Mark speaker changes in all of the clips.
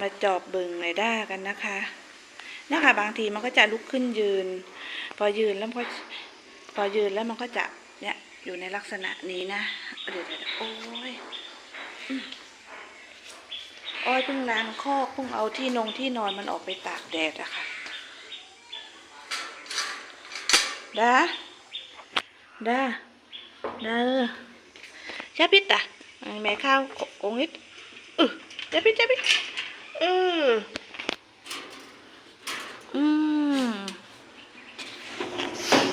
Speaker 1: มาจอบบึงไอด้ากันนะคะนะคะบางทีมันก็จะลุกขึ้นยืน พอยืนแล้วก็พอยืนแล้วมันก็จะเนี่ยอยู่ในลักษณะนี้นะเดี๋ยวเดี๋ยวโอ้ยอืมโอ้ยเพิ่งล้างคอกเพิ่งเอาที่นงที่นอนมันออกไปตากแดดอะค่ะดาดาดาชาพิษอะแม่ข้าวกงนิดเออชาพิษชาพิษ อออืม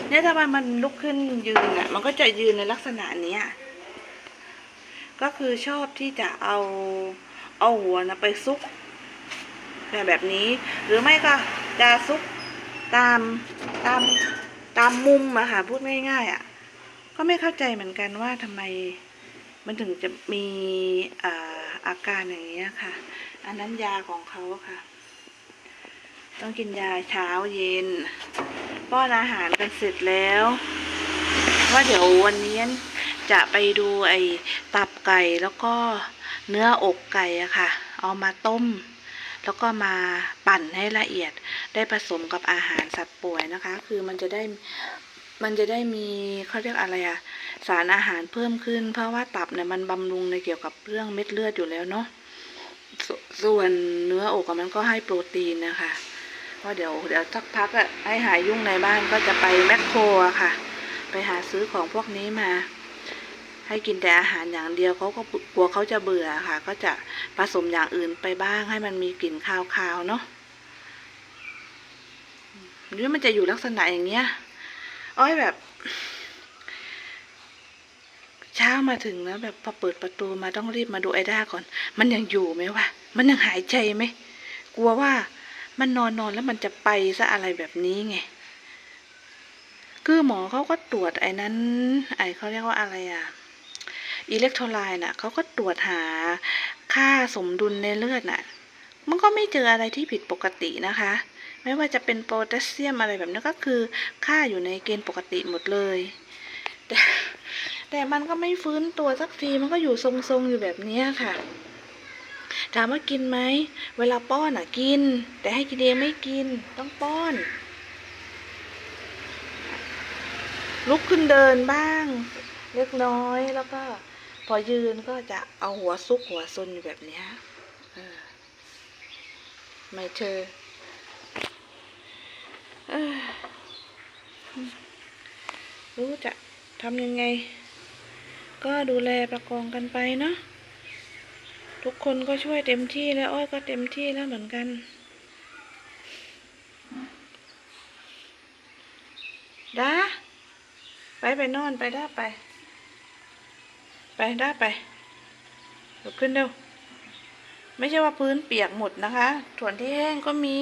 Speaker 1: เนี่ยถ้ามันมันลุกขึ้นยืนอะ มันก็จะยืนในลักษณะเนี้ยก็คือชอบที่จะเอาเอาหัวนะไปซุกแบบแบบนี้ หรือไม่ก็จะซุกตามตามตามมุมอะค่ะพูดง่ายๆอะก็ไม่เข้าใจเหมือนกันว่าทำไมมันถึงจะมีอาอาการอย่างเงี้ยค่ะ อันนั้นยาของเขาค่ะ ต้องกินยาเช้าเย็น ป้อนอาหารกันเสร็จแล้ว ว่าเดี๋ยววันนี้จะไปดูไอ้ตับไก่แล้วก็เนื้ออกไก่อะค่ะ เอามาต้ม แล้วก็มาปั่นให้ละเอียด ได้ผสมกับอาหารสัตว์ป่วยนะคะ คือมันจะได้มันจะได้มีเขาเรียกอะไรอะสารอาหารเพิ่มขึ้น เพราะว่าตับเนี่ยมันบำรุงในเกี่ยวกับเรื่องเม็ดเลือดอยู่แล้วเนาะ สส่วนเนื้ออกมันก็ให้โปรตีนนะคะก็เดี๋ยวเดี๋ยวสักพักอะให้หายยุ่งในบ้านก็จะไปแมคโครอะค่ะ ไปหาซื้อของพวกนี้มา ให้กินแต่อาหารอย่างเดียวเขาก็กลัวเขาจะเบื่อค่ะ ก็จะผสมอย่างอื่นไปบ้างให้มันมีกลิ่นคาวๆเนาะหรือมันจะอยู่ลักษณะอย่างเงี้ย อ้อยแบบ เช้ามาถึงแล้วแบบพอเปิดประตูมาต้องรีบมาดูไอด้าก่อน มันยังอยู่ไหมวะ มันยังหายใจไหม กลัวว่ามันนอนนอนแล้วมันจะไปซะอะไรแบบนี้ไง คือหมอเขาก็ตรวจไอ้นั้น ไอ้เขาเรียกว่าอะไรอะอิเล็กโทรไลน์น่ะเขาก็ตรวจหาค่าสมดุลในเลือดน่ะ มันก็ไม่เจออะไรที่ผิดปกตินะคะ ไม่ว่าจะเป็นโพแทสเซียมอะไรแบบนี้ก็คือค่าอยู่ในเกณฑ์ปกติหมดเลยแต่ แต่มันก็ไม่ฟื้นตัวสักทีมันก็อยู่ทรงๆอยู่แบบนี้ค่ะ ถามว่ากินไหมเวลาป้อนอะกิน แต่ให้กินเองไม่กินต้องป้อน ลุกขึ้นเดินบ้าง เล็กน้อยแล้วก็ พอยืนก็จะเอาหัวซุกหัวซนอยู่แบบนี้ไม่เธอเออรู้จะทำยังไง ก็ดูแลประคองกันไปเนาะทุกคนก็ช่วยเต็มที่แล้วอ้อยก็เต็มที่แล้วเหมือนกันดาไปไปนอนไปได้ไป ไปได้ไปลุกขึ้นเร็วไม่ใช่ว่าพื้นเปียกหมดนะคะ ส่วนที่แห้งก็มี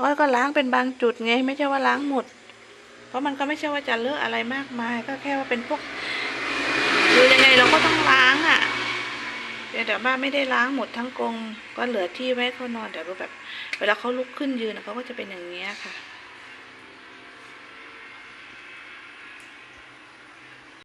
Speaker 1: อ้อยก็ล้างเป็นบางจุดไง ไม่ใช่ว่าล้างหมด เพราะมันก็ไม่ใช่ว่าจะเลอะอะไรมากมาย ก็แค่ว่าเป็นพวก คือยังไงเราก็ต้องล้างอะเดี๋ยวแต่บ้านไม่ได้ล้างหมดทั้งกรงก็เหลือที่ไว้เขานอนเดี๋ยวแบบ เวลาเขาลุกขึ้นยืนอะเขาก็จะเป็นอย่างนี้ยค่ะ